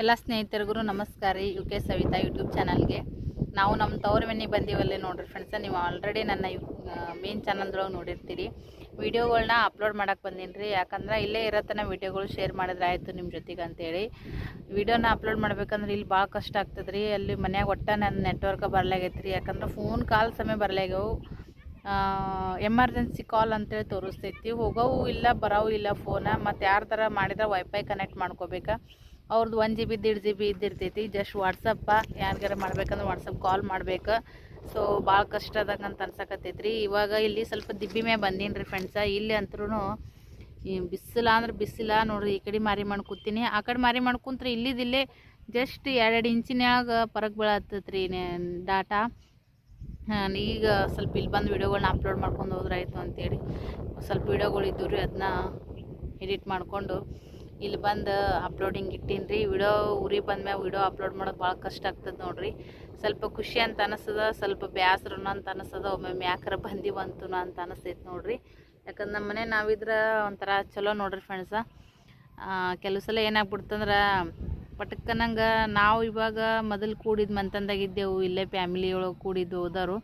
ಎಲ್ಲ ಸ್ನೇಹಿತರಿಗೂ ನಮಸ್ಕಾರ ರೀ ಯು ಕೆ ಸವಿತಾ ಯೂಟ್ಯೂಬ್ ಚಾನಲ್ಗೆ. ನಾವು ನಮ್ಮ ತವ್ರ ಮನೆಗೆ ಬಂದೀವಲ್ಲೇ ನೋಡಿರಿ ಫ್ರೆಂಡ್ಸ ನೀವು ಆಲ್ರೆಡಿ ನನ್ನ ಮೇನ್ ಚಾನಲ್ದೊಳಗೆ ನೋಡಿರ್ತೀರಿ. ವಿಡಿಯೋಗಳನ್ನ ಅಪ್ಲೋಡ್ ಮಾಡೋಕ್ಕೆ ಬಂದೀನಿ ರೀ, ಯಾಕಂದ್ರೆ ಇಲ್ಲೇ ಇರತ್ತನ ವಿಡಿಯೋಗಳು ಶೇರ್ ಮಾಡಿದ್ರೆ ಆಯಿತು ನಿಮ್ಮ ಜೊತೆಗೆ ಅಂತೇಳಿ. ವಿಡಿಯೋನ ಅಪ್ಲೋಡ್ ಮಾಡ್ಬೇಕಂದ್ರೆ ಇಲ್ಲಿ ಭಾಳ ಕಷ್ಟ ಆಗ್ತದೆ ರೀ, ಅಲ್ಲಿ ಮನ್ಯಾಗ ಒಟ್ಟ ನನ್ನ ನೆಟ್ವರ್ಕ್ ಬರಲಾಗೈತೆ ರೀ, ಯಾಕಂದ್ರೆ ಫೋನ್ ಕಾಲ್ ಸಮಯ ಬರಲಾಗ್ಯವು. ಎಮರ್ಜೆನ್ಸಿ ಕಾಲ್ ಅಂತೇಳಿ ತೋರಿಸ್ತೈತಿ, ಹೋಗೋವು ಇಲ್ಲ, ಬರೋವು ಇಲ್ಲ ಫೋನ ಮತ್ತು ಯಾರ ಥರ ಮಾಡಿದ್ರೆ ವೈಫೈ ಕನೆಕ್ಟ್ ಮಾಡ್ಕೋಬೇಕಾ. ಅವ್ರದ್ದು ಒನ್ ಜಿ ಬಿ ದೇಡ್ ಜಿ ಬಿ ಇದ್ದಿರ್ತೈತಿ. ಜಸ್ಟ್ ವಾಟ್ಸಪ್ಪ ಯಾರಿಗಾರ ಮಾಡ್ಬೇಕಂದ್ರೆ ವಾಟ್ಸಪ್ ಕಾಲ್ ಮಾಡ್ಬೇಕು. ಸೊ ಭಾಳ ಕಷ್ಟ ಆದಂಗೆ ಅಂತ ಅನ್ಸಕತ್ತೈತಿ ರೀ ಇವಾಗ ಇಲ್ಲಿ ಸ್ವಲ್ಪ ದಿಬ್ಬಿ ಮೇ ಬಂದೀನಿ ರೀ ಫ್ರೆಂಡ್ಸ ಇಲ್ಲಿ ಅಂತ್ರೂ ಬಿಸಿಲ ಅಂದ್ರೆ ಬಿಸಿಲ ನೋಡ್ರಿ, ಈ ಕಡೆ ಮಾರಿ ಮಾಡಿ ಕೂತೀನಿ. ಆ ಕಡೆ ಮಾರಿ ಮಾಡಿ ಕುಂತ್ರೆ ಇಲ್ಲಿದಿಲ್ಲೇ ಜಸ್ಟ್ ಎರಡೆರಡು ಇಂಚಿನ್ಯಾಗ ಪರಕ್ ಬೀಳತ್ತೈತ್ರಿ ಡಾಟಾ. ಹಾಂ ಈಗ ಸ್ವಲ್ಪ ಇಲ್ಲಿ ಬಂದು ವೀಡಿಯೋಗಳನ್ನ ಅಪ್ಲೋಡ್ ಮಾಡ್ಕೊಂಡು ಹೋದ್ರಾಯ್ತು ಅಂತೇಳಿ. ಸ್ವಲ್ಪ ವಿಡಿಯೋಗಳು ಇದ್ದವು ರೀ ಅದನ್ನ ಎಡಿಟ್ ಮಾಡಿಕೊಂಡು. ಇಲ್ಲಿ ಬಂದು ಅಪ್ಲೋಡಿಂಗ್ ಇಟ್ಟೀನಿ ರೀ. ವಿಡಿಯೋ ಊರಿಗೆ ಬಂದ್ಮ್ಯಾಗ ವಿಡಿಯೋ ಅಪ್ಲೋಡ್ ಮಾಡೋದು ಭಾಳ ಕಷ್ಟ ಆಗ್ತದೆ ನೋಡ್ರಿ. ಸ್ವಲ್ಪ ಖುಷಿ ಅಂತ ಅನಿಸ್ತದ, ಸ್ವಲ್ಪ ಬೇಸರನು ಅಂತ ಅನಿಸ್ತದ ಒಮ್ಮೊಮ್ಮೆ ಯಾಕಾರ ಬಂದಿವಂತು ಅಂತ ಅನಿಸ್ತೈತೆ ನೋಡ್ರಿ. ಯಾಕಂದ್ರೆ ನಮ್ಮ ಮನೆ ನಾವಿದ್ರೆ ಒಂಥರ ಚಲೋ ನೋಡ್ರಿ ಫ್ರೆಂಡ್ಸ ಕೆಲವು ಸಲ ಏನಾಗ್ಬಿಡ್ತಂದ್ರೆ ಪಟಕ್ಕನಂಗೆ ನಾವು ಇವಾಗ ಮೊದಲು ಕೂಡಿದ ಮಂತಂದಾಗಿದ್ದೆವು ಇಲ್ಲೇ ಫ್ಯಾಮಿಲಿ ಒಳಗೆ ಕೂಡಿದ್ದು ಹೋದವರು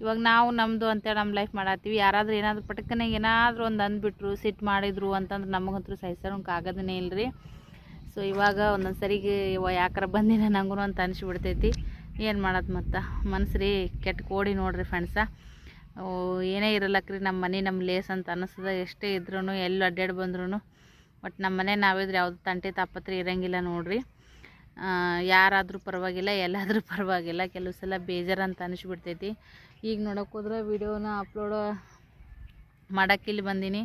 ಇವಾಗ ನಾವು ನಮ್ಮದು ಅಂತೇಳಿ ನಮ್ಮ ಲೈಫ್ ಮಾಡತ್ತೀವಿ. ಯಾರಾದ್ರೂ ಏನಾದರೂ ಪಟಕನೆ ಏನಾದರೂ ಒಂದು ಅಂದ್ಬಿಟ್ರು ಸಿಟ್ ಮಾಡಿದ್ರು ಅಂತಂದ್ರೆ ನಮಗಂತೂ ಸಹಿಸೋಕೆ ಆಗೋದೇ ಇಲ್ಲ ರೀ ಸೊ ಇವಾಗ ಒಂದೊಂದು ಸರಿಗೆ ಯಾಕಾರ ಬಂದಿನ ನಂಗೂ ಅಂತ ಅನಿಸ್ಬಿಡ್ತೈತಿ. ಏನು ಮಾಡೋದು ಮತ್ತು? ಮನ್ಸು ರೀ ಕೆಟ್ಟ ಕೋಡಿ ನೋಡ್ರಿ ಫ್ರೆಂಡ್ಸ ಏನೇ ಇರಲ್ಲಕ್ರಿ ನಮ್ಮ ಮನೆ ನಮ್ಮ ಲೇಸ್ ಅಂತ ಅನ್ನಿಸ್ತದೆ ಎಷ್ಟೇ ಇದ್ರೂ ಎಲ್ಲಿ ಅಡ್ಡಾಡಿ ಬಂದ್ರೂ ಬಟ್ ನಮ್ಮ ಮನೆ ನಾವಿದ್ರೆ ಯಾವುದು ತಂಟೆ ತಾಪತ್ರೆ ಇರೋಂಗಿಲ್ಲ ನೋಡ್ರಿ. ಯಾರಾದರೂ ಪರವಾಗಿಲ್ಲ, ಎಲ್ಲಾದರೂ ಪರವಾಗಿಲ್ಲ. ಕೆಲವು ಸಲ ಬೇಜಾರು ಅಂತ ಅನಿಸ್ಬಿಡ್ತೈತಿ. ಈಗ ನೋಡೋಕೆ ಹೋದ್ರೆ ವೀಡಿಯೋನ ಅಪ್ಲೋಡ್ ಮಾಡೋಕ್ಕೆ ಇಲ್ಲಿ ಬಂದೀನಿ.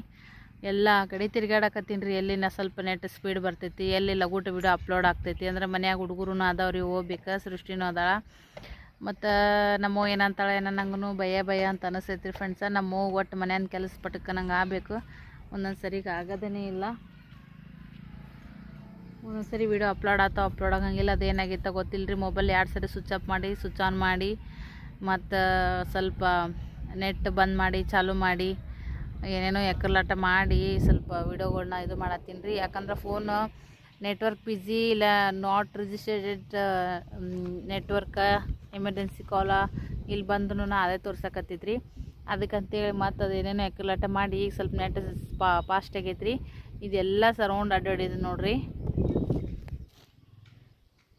ಎಲ್ಲ ಕಡೆ ತಿರ್ಗಾಡಕತ್ತೀನಿ ರೀ. ಎಲ್ಲಿನ ಸ್ವಲ್ಪ ನೆಟ್ ಸ್ಪೀಡ್ ಬರ್ತೈತಿ, ಎಲ್ಲಿ ಲಗೂಟ ವಿಡಿಯೋ ಅಪ್ಲೋಡ್ ಆಗ್ತೈತಿ. ಅಂದ್ರೆ ಮನ್ಯಾಗ ಹುಡುಗರು ಅದಾವ್ರಿ ಹೋಗ್ಬೇಕು ಸೃಷ್ಟಿನೂ ಅದಾಳ. ಮತ್ತು ನಮ್ಮ ಏನಂತಾಳೆ, ಏನೋ ನಂಗೂ ಭಯ ಭಯ ಅಂತ ಅನಿಸ್ತೈತಿ ಫ್ರೆಂಡ್ಸ ನಮ್ಮ ಒಟ್ಟು ಮನೆಯನ್ನ ಕೆಲಸ ಪಟಕ್ಕೆ ನಂಗೆ ಆಗಬೇಕು. ಒಂದೊಂದು ಸರಿಗೆ ಆಗೋದೇ ಇಲ್ಲ. ಒಂದೊಂದು ಸರಿ ವೀಡಿಯೋ ಅಪ್ಲೋಡ್ ಆತಾವ ಅಪ್ಲೋಡ್ ಆಗಂಗಿಲ್ಲ. ಅದೇನಾಗಿತ್ತ ಗೊತ್ತಿಲ್ಲ ರೀ ಮೊಬೈಲ್ ಎರಡು ಸರಿ ಸ್ವಿಚ್ ಆಫ್ ಮಾಡಿ ಸ್ವಿಚ್ ಆನ್ ಮಾಡಿ, ಮತ್ತು ಸ್ವಲ್ಪ ನೆಟ್ ಬಂದ್ ಮಾಡಿ, ಚಾಲು ಮಾಡಿ, ಏನೇನೋ ಎಕ್ಕರ್ಲಾಟ ಮಾಡಿ ಸ್ವಲ್ಪ ವೀಡಿಯೋಗಳನ್ನ ಇದು ಮಾಡತ್ತೀನಿ ರೀ ಯಾಕಂದ್ರೆ ಫೋನು ನೆಟ್ವರ್ಕ್ ಬಿಝಿ ಇಲ್ಲ not registered network emergency call ಇಲ್ಲಿ ಬಂದ್ರೂ ಅದೇ ತೋರ್ಸಕತ್ತೈತೆ ರೀ ಅದಕ್ಕಂತೇಳಿ ಮತ್ತು ಅದೇನೇನೋ ಎಕ್ಕರ್ಲಾಟ ಮಾಡಿ ಈಗ ಸ್ವಲ್ಪ ನೆಟ್ ಪಾ ಫಾಸ್ಟ್ ಆಗೈತೆ ರೀ ಇದೆಲ್ಲ ಸರೌಂಡ್ ಅಡ್ಡಾಡಿದೆ ನೋಡ್ರಿ.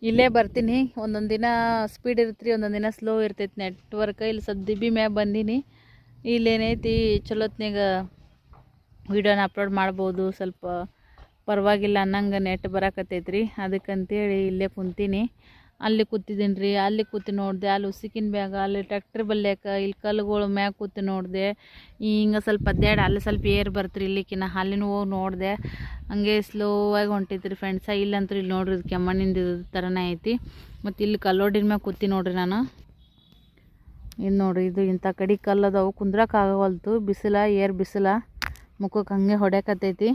ಇಲ್ಲೇ ಬರ್ತೀನಿ. ಒಂದೊಂದು ದಿನ ಸ್ಪೀಡ್ ಇರ್ತೀರಿ, ಒಂದೊಂದು ದಿನ ಸ್ಲೋ ಇರ್ತೈತಿ ನೆಟ್ವರ್ಕ್ ಇಲ್ಲಿ ಸದ್ದಿ ಬಿ ಮ್ಯಾಗ ಬಂದೀನಿ. ಇಲ್ಲೇನೈತಿ ಚಲೋತ್ನಾಗ ವೀಡಿಯೋನ ಅಪ್ಲೋಡ್ ಮಾಡ್ಬೋದು. ಸ್ವಲ್ಪ ಪರವಾಗಿಲ್ಲ ಅನ್ನಂಗೆ ನೆಟ್ ಬರಕತ್ತೈತ್ರಿ. ಅದಕ್ಕಂತೇಳಿ ಇಲ್ಲೇ ಕುಂತೀನಿ. ಅಲ್ಲಿ ಕೂತಿದ್ದೀನಿ ರೀ ಅಲ್ಲಿ ಕೂತು ನೋಡಿದೆ, ಅಲ್ಲಿ ಉಸಿಕಿನ ಬ್ಯಾಗ, ಅಲ್ಲಿ ಟ್ಯಾಕ್ಟ್ರಿ ಬಲ್ಯಾಕ, ಇಲ್ಲಿ ಕಲ್ಲುಗಳು ಮ್ಯಾಗ ಕೂತು ನೋಡಿದೆ. ಹಿಂಗೆ ಸ್ವಲ್ಪ ಅದ್ಯಾಡಿ, ಅಲ್ಲಿ ಸ್ವಲ್ಪ ಏರ್ ಬರ್ತ್ರಿ ಇಲ್ಲಿಕಿನ ಅಲ್ಲಿನೂ ಹೋಗಿ ನೋಡಿದೆ. ಹಂಗೆ ಸ್ಲೋವಾಗಿ ಹೊಂಟಿದ್ರಿ ಫ್ರೆಂಡ್ಸ ಇಲ್ಲಂತೂ ಇಲ್ಲಿ ನೋಡ್ರಿ ಇದು ಕೆಮ್ಮಣ್ಣಿಂದ ಥರನೇ ಐತಿ. ಮತ್ತು ಇಲ್ಲಿ ಕಲ್ಲೋಡಿನ ಮ್ಯಾಗ ಕೂತಿ ನೋಡ್ರಿ ನಾನು. ಇದು ನೋಡ್ರಿ, ಇದು ಇಂಥ ಕಡೆ ಕಲ್ಲದವು ಅದಾವು ಕುಂದ್ರಕ್ಕಾಗವಲ್ತು ಬಿಸಿಲ, ಏರ್ ಬಿಸಿಲ. ಮುಖಕ್ಕೆ ಹಂಗೆ ಹೊಡ್ಯಾಕತ್ತೈತಿ.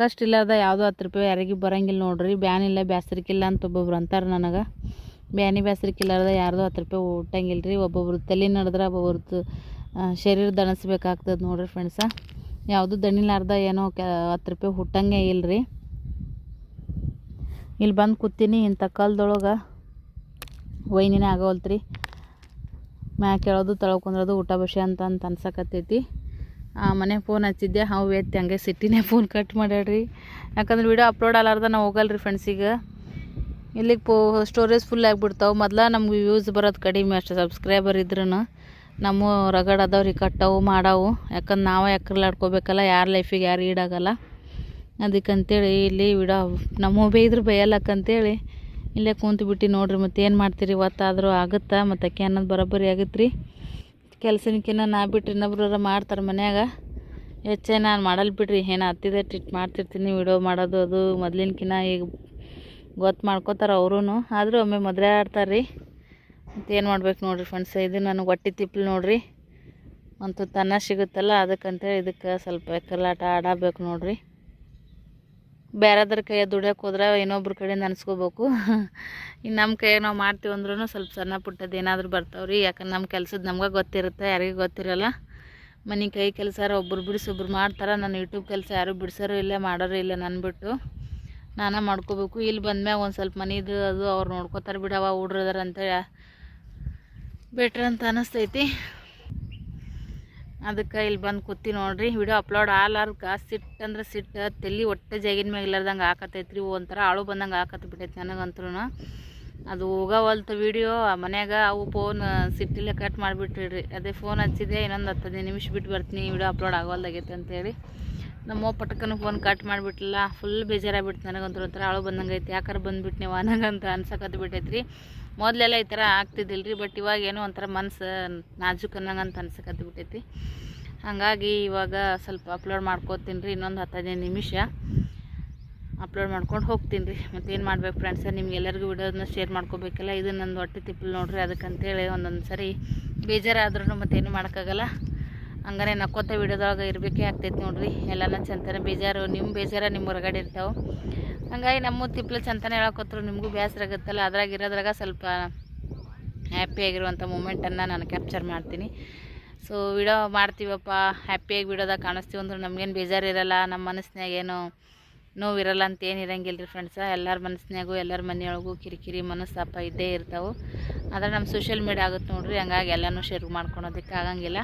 ಕಷ್ಟ ಇಲ್ಲದ ಯಾವುದೋ ಹತ್ತು ರೂಪಾಯಿ ಯಾರಿಗೆ ಬರಂಗಿಲ್ಲ ನೋಡ್ರಿ. ಬ್ಯಾನ್ ಇಲ್ಲ ಬ್ಯಾಸ್ರಿಕಿಲ್ಲ ಅಂತ ಒಬ್ಬೊಬ್ರು ಅಂತಾರೆ ನನಗೆ. ಬ್ಯಾನಿ ಬ್ಯಾಸ್ರಿಕಿಲ್ಲಾರ್ದ ಯಾರ್ದು ಹತ್ತು ರೂಪಾಯಿ ಊಟಂಗಿಲ್ಲ ರೀ ಒಬ್ಬೊಬ್ರು ತಲೆ ನಡೆದ್ರೆ ಒಬ್ಬೊಬ್ರದ್ದು ಶರೀರ ದಣಿಸ್ಬೇಕಾಗ್ತದೆ ನೋಡ್ರಿ ಫ್ರೆಂಡ್ಸ ಯಾವುದು ದಣಿಲಾರ್ದ ಏನೋ ಕ, ಹತ್ತು ರೂಪಾಯಿ ಹುಟ್ಟಂಗೆ ಇಲ್ಲ ರೀ ಇಲ್ಲಿ ಬಂದು ಕೂತೀನಿ ಇಂಥ ಕಲ್ದೊಳಗೆ. ವೈನಿನೇ ಆಗೋಲ್ತ್ರಿ ಮ್ಯಾಕೆ ಕೇಳೋದು, ತಳ್ಕೊಂಡ್ರದು ಊಟ ಬಸಿ ಅಂತ ಅಂತ ಅನ್ಸಕತ್ತೈತಿ. ಆ, ಮನೆ ಫೋನ್ ಹಚ್ಚಿದ್ದೆ. ಹಾವು ಎತ್ತಿ ಹಂಗೆ ಸಿಟ್ಟಿನೇ ಫೋನ್ ಕಟ್ ಮಾಡ್ಯಾಡ್ರಿ ಯಾಕಂದ್ರೆ ವಿಡಿಯೋ ಅಪ್ಲೋಡ್ ಆಗಲಾರ್ದ ನಾವು ಹೋಗಲ್ರಿ ಫ್ರೆಂಡ್ಸಿಗೆ ಇಲ್ಲಿಗೆ ಪೋ ಸ್ಟೋರೇಜ್ ಫುಲ್ ಆಗಿಬಿಡ್ತಾವೆ. ಮೊದ್ಲು ನಮ್ಗೆ ವ್ಯೂಸ್ ಬರೋದು ಕಡಿಮೆ ಅಷ್ಟು ಸಬ್ಸ್ಕ್ರೈಬರ್ ಇದ್ರೂ ನಮ್ಮ ರಗಡ್ ಅದಾವ್ರಿ, ಕಟ್ಟವು, ಮಾಡವು. ಯಾಕಂದ್ರೆ ನಾವೇ ಎಕ್ಕರ್ಲಾಡ್ಕೋಬೇಕಲ್ಲ ಯಾರ ಲೈಫಿಗೆ ಯಾರು ಈಡಾಗಲ್ಲ. ಅದಕ್ಕಂತೇಳಿ ಇಲ್ಲಿ ವಿಡಿಯೋ ನಮ್ಮ ಬೇಯ್ದ್ರೆ ಬೇಯಲ್ಲಕ್ಕಂತೇಳಿ ಇಲ್ಲೇ ಕುಂತು ಬಿಟ್ಟು ನೋಡ್ರಿ ಮತ್ತೆ ಏನು ಮಾಡ್ತೀರಿ, ಇವತ್ತಾದರೂ ಆಗುತ್ತಾ? ಮತ್ತು ಅಕ್ಕಿ ಅನ್ನೋದು ಬರೋಬ್ಬರಿ ಆಗುತ್ತೆ ರೀ ಕೆಲಸನಕ್ಕಿನ್ನ ನಾ ಬಿಟ್ಟು ಇನ್ನೊಬ್ರು ಮಾಡ್ತಾರೆ ಮನ್ಯಾಗ. ಹೆಚ್ಚೆ ನಾನು ಮಾಡಲ್ಲ ಬಿಡ್ರಿ, ಏನು ಹತ್ತಿದೆ ಟ್ರಿಟ್ ಮಾಡ್ತಿರ್ತೀನಿ ವಿಡಿಯೋ ಮಾಡೋದು ಅದು ಮೊದ್ಲಿನಕಿನ್ನ ಈಗ ಗೊತ್ತು ಮಾಡ್ಕೋತಾರೆ ಅವರೂ ಆದರೂ ಒಮ್ಮೆ ಮದುವೆ ಆಡ್ತಾರೆ ರೀ ಮತ್ತು ಏನು ಮಾಡ್ಬೇಕು ನೋಡಿರಿ ಫ್ರೆಂಡ್ಸ್ ಇದು ನನಗೆ ಹೊಟ್ಟೆ ತಿಪ್ಪಲು ನೋಡಿರಿ. ಅಂತೂ ತನ್ನ ಸಿಗುತ್ತಲ್ಲ, ಅದಕ್ಕಂತೇಳಿ ಇದಕ್ಕೆ ಸ್ವಲ್ಪ ಎಕ್ಕರ್ಲಾಟ ಆಡಬೇಕು ನೋಡಿರಿ. ಬೇರೆದ್ರ ಕೈಯ ದುಡಿಯೋಕೆ ಹೋದ್ರೆ ಇನ್ನೊಬ್ರ ಕಡೆ ನೆನೆಸ್ಕೋಬೇಕು. ಇನ್ನು ನಮ್ಮ ಕೈ ನಾವು ಮಾಡ್ತೀವಿ ಅಂದ್ರೂ ಸ್ವಲ್ಪ ಸಣ್ಣ ಪುಟ್ಟದ್ದು ಏನಾದರೂ ಬರ್ತಾವ್ರಿ. ಯಾಕಂದ್ರೆ ನಮ್ಮ ಕೆಲ್ಸದ ನಮ್ಗೆ ಗೊತ್ತಿರುತ್ತೆ, ಯಾರಿಗೂ ಗೊತ್ತಿರಲ್ಲ. ಮನೆ ಕೈ ಕೆಲಸ ಒಬ್ರು ಬಿಡಿಸಿ ಒಬ್ರು ಮಾಡ್ತಾರೆ. ನಾನು ಯೂಟ್ಯೂಬ್ ಕೆಲಸ ಯಾರೂ ಬಿಡಿಸೋರು ಇಲ್ಲ, ಮಾಡೋರು ಇಲ್ಲ ನನ್ನ ಬಿಟ್ಟು ನಾನೇ ಮಾಡ್ಕೋಬೇಕು. ಇಲ್ಲಿ ಬಂದ್ಮ್ಯಾಗ ಒಂದು ಸ್ವಲ್ಪ ಮನಿದು ಅದು ಅವ್ರು ನೋಡ್ಕೋತಾರೆ ಬಿಡವ ಹುಡ್ರದಾರ ಅಂತೇಳಿ ಬೆಟ್ರ್ ಅಂತ ಅನಿಸ್ತೈತಿ. ಅದಕ್ಕೆ ಇಲ್ಲಿ ಬಂದು ಕೂತಿ ನೋಡ್ರಿ. ವಿಡಿಯೋ ಅಪ್ಲೋಡ್ ಆಲಾರ್ಕ ಸಿಟ್ಟು ಅಂದ್ರೆ ಸಿಟ್ಟು ತಲೆ ಒಟ್ಟೆ ಜಾಗಿನ ಮ್ಯಾಗ ಇಲ್ಲಾರ್ದಂಗೆ ಹಾಕತೈತ್ರಿ ಒಂಥರ ಆಳು ಬಂದಂಗೆ ಹಾಕತ್ ಬಿಟ್ಟೈತಿ ನನಗಂತೂ ಅದು ಹೋಗವಲ್ತು ವಿಡಿಯೋ ಮನ್ಯಾಗ ಅವು ಫೋನ್ ಸಿಟ್ಟಿಲ್ಲ ಕಟ್ ಮಾಡಿಬಿಟ್ರಿ ಅದೇ ಫೋನ್ ಹಚ್ಚಿದೆ, ಇನ್ನೊಂದು ಹತ್ತು ಹದಿನೈದು ನಿಮಿಷ ಬಿಟ್ಟು ಬರ್ತೀನಿ, ವಿಡಿಯೋ ಅಪ್ಲೋಡ್ ಆಗೋಲ್ದಾಗೈತೆ ಅಂತೇಳಿ. ನಮ್ಮ ಪಟಕನ ಫೋನ್ ಕಟ್ ಮಾಡಿಬಿಟ್ಲಲ್ಲ ಫುಲ್ ಬೇಜಾರಾಗ್ಬಿಟ್ಟು ನನಗಂತೂ ಒಂಥರ ಆಳು ಬಂದಂಗೆ ಐತಿ ಯಾಕಾರ ಬಂದ್ಬಿಟ್ಟು ನೀವು ನನಗಂತ ಅನ್ಸಕತ್ತು ಬಿಟ್ಟೈತ್ರಿ ಮೊದಲೆಲ್ಲ ಈ ಥರ ಆಗ್ತಿದ್ದಿಲ್ಲ ರೀ ಬಟ್ ಇವಾಗ ಏನೋ ಒಂಥರ ಮನ್ಸು ನಾಜುಕ್ ಅನ್ನಂಗಂತ ಅನ್ಸಕತ್ತು ಬಿಟ್ಟೈತಿ ಹಾಗಾಗಿ ಇವಾಗ ಸ್ವಲ್ಪ ಅಪ್ಲೋಡ್ ಮಾಡ್ಕೋತೀನಿ ರೀ ಇನ್ನೊಂದು ಹತ್ತು ಹದಿನೈದು ನಿಮಿಷ ಅಪ್ಲೋಡ್ ಮಾಡ್ಕೊಂಡು ಹೋಗ್ತೀನಿ ರೀ ಮತ್ತು ಏನು ಮಾಡ್ಬೇಕು ಫ್ರೆಂಡ್ಸ ನಿಮ್ಗೆಲ್ಲರಿಗೂ ವಿಡಿಯೋದನ್ನ ಶೇರ್ ಮಾಡ್ಕೋಬೇಕಲ್ಲ, ಇದು ನಂದು ಹೊಟ್ಟೆ ತಿಪ್ಪಲು ನೋಡ್ರಿ, ಅದಕ್ಕಂತೇಳಿ ಒಂದೊಂದು ಸರಿ ಬೇಜಾರಾದ್ರೂ ಮತ್ತೇನು ಮಾಡೋಕ್ಕಾಗಲ್ಲ. ಹಂಗಾರೆ ನಕ್ಕೊತ ವಿಡಿಯೋದೊಳಗೆ ಇರಬೇಕೇ ಆಗ್ತೈತೆ ನೋಡ್ರಿ. ಎಲ್ಲನ ಚಂತನ ಬೇಜಾರು ನಿಮ್ಮ ಬೇಜಾರ ನಿಮ್ಮ ಹೊರಗಡೆ ಇರ್ತಾವೆ. ಹಂಗಾಗಿ ನಮ್ಮ ತಿಪ್ಲು ಚಂತನ ಹೇಳಕ್ಕೋತ್ರು ನಿಮಗೂ ಬೇಸರ ಆಗುತ್ತಲ್ಲ, ಅದ್ರಾಗ ಇರೋದ್ರಾಗ ಸ್ವಲ್ಪ ಹ್ಯಾಪಿಯಾಗಿರುವಂಥ ಮೂಮೆಂಟನ್ನು ನಾನು ಕ್ಯಾಪ್ಚರ್ ಮಾಡ್ತೀನಿ. ಸೊ ವಿಡಿಯೋ ಮಾಡ್ತೀವಪ್ಪ ಹ್ಯಾಪಿಯಾಗಿ ವಿಡಿಯೋದಾಗ ಕಾಣಿಸ್ತೀವಿ ಅಂದ್ರೆ ನಮಗೇನು ಬೇಜಾರು ಇರಲ್ಲ, ನಮ್ಮ ಮನಸ್ಸಿನಾಗ ಏನು ನೋವು ಇರಲ್ಲ ಅಂತ ಏನು ಇರಂಗಿಲ್ಲ ಫ್ರೆಂಡ್ಸ ಎಲ್ಲರ ಮನಸ್ಸಿನಾಗೂ ಎಲ್ಲರ ಮನೆಯೊಳಗೂ ಕಿರಿಕಿರಿ ಮನಸ್ಸಾಪ ಇದ್ದೇ ಇರ್ತಾವೆ. ಆದರೆ ನಮ್ಮ ಸೋಷಿಯಲ್ ಮೀಡಿಯಾ ಆಗುತ್ತೆ ನೋಡ್ರಿ, ಹಂಗಾಗಿ ಎಲ್ಲನೂ ಶೇರ್ ಮಾಡ್ಕೊಳೋದಕ್ಕೆ ಆಗಂಗಿಲ್ಲ.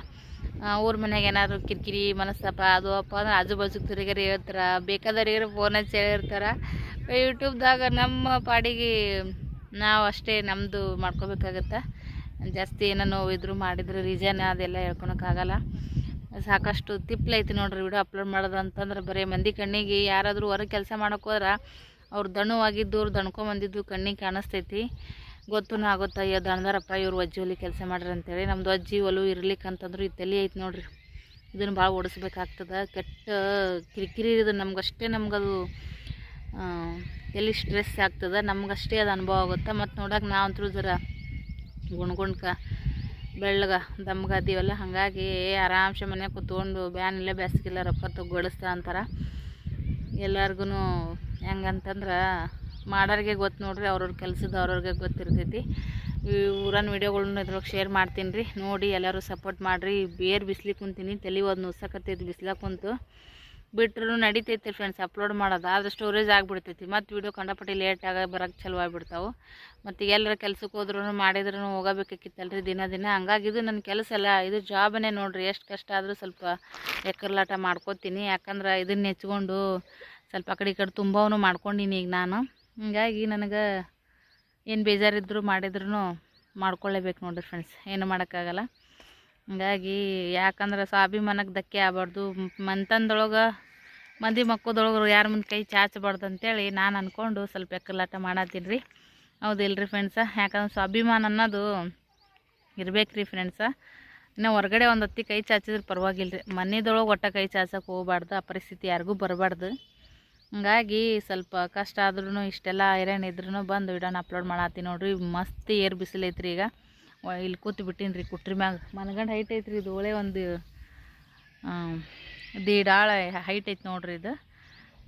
ಊರ ಮನೆಗೆ ಏನಾದ್ರು ಕಿರಿಕಿರಿ ಮನಸ್ತಾಪ ಅದು ಅಪ್ಪ ಅಂದ್ರೆ ಆಜು ಬಾಜು ತಿರುಗಾರಿ ಹೇಳ್ತಾರೆ. ಬೇಕಾದವ್ರಿಗೆ ಫೋನ್ ಹಚ್ಚಿ ಹೇಳಿರ್ತಾರೆ. ಯೂಟ್ಯೂಬ್ದಾಗ ನಮ್ಮ ಪಾಡಿಗೆ ನಾವು ಅಷ್ಟೇ ನಮ್ಮದು ಮಾಡ್ಕೋಬೇಕಾಗತ್ತೆ. ಜಾಸ್ತಿ ಏನೋ ನೋವಿದ್ರು ಮಾಡಿದ್ರು ರೀಸನ್ ಅದೆಲ್ಲ ಹೇಳ್ಕೊಳಕ್ಕಾಗಲ್ಲ ಸಾಕಷ್ಟು ತಿಪ್ಲೈತಿ ನೋಡ್ರಿ ವಿಡಿಯೋ ಅಪ್ಲೋಡ್ ಮಾಡೋದು ಅಂತಂದ್ರೆ ಬರೀ ಮಂದಿ ಕಣ್ಣಿಗೆ ಯಾರಾದರೂ ಹೊರಗೆ ಕೆಲಸ ಮಾಡೋಕ್ಕೋದ್ರೆ ಅವ್ರು ದಣುವಾಗಿದ್ದು, ಅವ್ರು ದಣ್ಕೊಂಬಂದಿದ್ದು ಕಣ್ಣಿಗೆ ಕಾಣಿಸ್ತೈತಿ. ಗೊತ್ತೂ ಆಗುತ್ತೆ ಅಯ್ಯೋ ದಣದಾರಪ್ಪ ಇವ್ರು ಅಜ್ಜಿ ಹೊಲಿ ಕೆಲಸ ಮಾಡ್ರಿ ಅಂತೇಳಿ ನಮ್ಮದು ಅಜ್ಜಿ ಒಲು ಇರ್ಲಿಕ್ಕೆ ಅಂತಂದ್ರೆ ಈ ತಲೆ ಐತೆ ನೋಡಿರಿ. ಇದನ್ನು ಭಾಳ ಓಡಿಸ್ಬೇಕಾಗ್ತದೆ. ಕೆಟ್ಟ ಕಿರಿಕಿರಿ ಇದು ನಮ್ಗಷ್ಟೇ, ನಮ್ಗದು ಎಲ್ಲಿ ಸ್ಟ್ರೆಸ್ ಆಗ್ತದೆ. ನಮಗಷ್ಟೇ ಅದು ಅನುಭವ ಆಗುತ್ತೆ. ಮತ್ತು ನೋಡೋಕೆ ನಾವಂತರೂ ಜರ ಗುಣ್ಗುಣ್ಕ, ಬೆಳ್ಳಗ, ದಮ್ಗ ಅದೀವಲ್ಲ. ಹಾಗಾಗಿ ಆರಾಮ್ಸೆ ಮನೆ ಕೂತ್ಕೊಂಡು ಬ್ಯಾನಿಲ್ಲ ಬ್ಯಾಸ್ಗಿಲ್ಲ ರೊಕ್ಕ ತಗೊಳಿಸ್ತಾ ಅಂತಾರೆ. ಎಲ್ಲರಿಗೂ ಹೆಂಗಂತಂದ್ರೆ ಮಾಡೋರಿಗೆ ಗೊತ್ತು ನೋಡ್ರಿ, ಅವ್ರವ್ರ ಕೆಲಸದ ಅವ್ರವ್ರಿಗೆ ಗೊತ್ತಿರ್ತೈತಿ. ಈ ಊರನ್ನು ವೀಡಿಯೋಗಳನ್ನ ಇದ್ರೊಳಗೆ ಶೇರ್ ಮಾಡ್ತೀನಿ ರೀ. ನೋಡಿ, ಎಲ್ಲರೂ ಸಪೋರ್ಟ್ ಮಾಡಿರಿ. ಬೇರೆ ಬಿಸ್ಲಿಗೆ ಕುಂತೀನಿ, ತಲೆ ಹೋದ್ ನುಸಕತ್ತೈತಿ ಬಿಸ್ಲಾಗ ಕುಂತು. ಬಿಟ್ರು ನಡಿತೈತಿ ಫ್ರೆಂಡ್ಸ್ ಅಪ್ಲೋಡ್ ಮಾಡೋದು. ಆದರೆ ಸ್ಟೋರೇಜ್ ಆಗಿಬಿಡ್ತೈತಿ. ಮತ್ತು ವೀಡಿಯೋ ಕಂಡಪಟ್ಟಿ ಲೇಟಾಗ ಬರೋಕ್ಕೆ ಚಲೋ ಆಗಿಬಿಡ್ತಾವೆ. ಮತ್ತು ಎಲ್ಲರ ಕೆಲ್ಸಕ್ಕೆ ಹೋದ್ರೂ ಮಾಡಿದ್ರೂ ಹೋಗಬೇಕಾಗಿತ್ತಲ್ರಿ ದಿನ ದಿನ. ಹಂಗಾಗಿ ಇದು ನನ್ನ ಕೆಲಸ ಅಲ್ಲ, ಇದು ಜಾಬನೇ ನೋಡಿರಿ. ಎಷ್ಟು ಕಷ್ಟ ಆದರೂ ಸ್ವಲ್ಪ ಎಕ್ಕರ್ಲಾಟ ಮಾಡ್ಕೋತೀನಿ. ಯಾಕಂದ್ರೆ ಇದನ್ನ ನೆಚ್ಕೊಂಡು ಸ್ವಲ್ಪ ಆ ಕಡೆ ಈ ಕಡೆ ತುಂಬವೂ ಮಾಡ್ಕೊಂಡಿನಿ ಈಗ ನಾನು. ಹಂಗಾಗಿ ನನಗೆ ಏನು ಬೇಜಾರಿದ್ರು ಮಾಡಿದ್ರು ಮಾಡ್ಕೊಳ್ಳೇಬೇಕು ನೋಡಿರಿ ಫ್ರೆಂಡ್ಸ್ ಏನು ಮಾಡೋಕ್ಕಾಗಲ್ಲ. ಹಂಗಾಗಿ ಯಾಕಂದ್ರೆ ಸ್ವಾಭಿಮಾನಕ್ಕೆ ಧಕ್ಕೆ ಆಗಬಾರ್ದು. ಮಂತಂದೊಳಗೆ ಮಂದಿ ಮಕ್ಕದೊಳಗೆ ಯಾರ ಮುಂದೆ ಕೈ ಚಾಚಬಾರ್ದು ಅಂತೇಳಿ ನಾನು ಅಂದ್ಕೊಂಡು ಸ್ವಲ್ಪ ಎಕ್ಕಲಾಟ ಮಾಡತ್ತೀನಿ ರೀ. ಹೌದಿಲ್ರಿ ಫ್ರೆಂಡ್ಸ ಯಾಕಂದ್ರೆ ಸ್ವಾಭಿಮಾನ ಅನ್ನೋದು ಇರ್ಬೇಕು ರೀ ಫ್ರೆಂಡ್ಸ ಇನ್ನು ಹೊರಗಡೆ ಒಂದು ಹೊತ್ತಿ ಕೈ ಚಾಚಿದ್ರೆ ಪರವಾಗಿಲ್ಲ ರೀ ಮನೆದೊಳಗೆ ಒಟ್ಟ ಕೈ ಚಾಚಕ್ಕೆ ಹೋಗ್ಬಾರ್ದು. ಆ ಪರಿಸ್ಥಿತಿ ಯಾರಿಗೂ ಬರಬಾರ್ದು. ಹಂಗಾಗಿ ಸ್ವಲ್ಪ ಕಷ್ಟ ಆದ್ರೂ ಇಷ್ಟೆಲ್ಲ ಐರನ್ ಇದ್ರೂ ಬಂದು ವಿಡಿಯೋನ ಅಪ್ಲೋಡ್ ಮಾಡತ್ತೀನಿ ನೋಡ್ರಿ. ಮಸ್ತ್ ಏರ್ ಬಿಸಿಲು ಐತ್ರಿ ಈಗ. ಇಲ್ಲಿ ಕೂತು ಬಿಟ್ಟಿನಿ ರೀ ಕುಟ್ರಿ ಮ್ಯಾಗ. ಮನಗಂಡು ಹೈಟ್ ಐತ್ರಿ ಇದು. ಒಳ್ಳೆ ಒಂದು ದೀಡಾಳ ಹೈಟ್ ಐತೆ ನೋಡ್ರಿ ಇದು.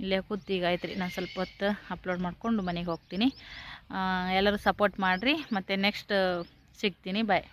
ಇಲ್ಲೇ ಕೂತು ಈಗ ಐತ್ರಿ. ನಾನು ಸ್ವಲ್ಪ ಹೊತ್ತು ಅಪ್ಲೋಡ್ ಮಾಡ್ಕೊಂಡು ಮನೆಗೆ ಹೋಗ್ತೀನಿ. ಎಲ್ಲರೂ ಸಪೋರ್ಟ್ ಮಾಡಿರಿ. ಮತ್ತು ನೆಕ್ಸ್ಟ್ ಸಿಗ್ತೀನಿ. ಬಾಯ್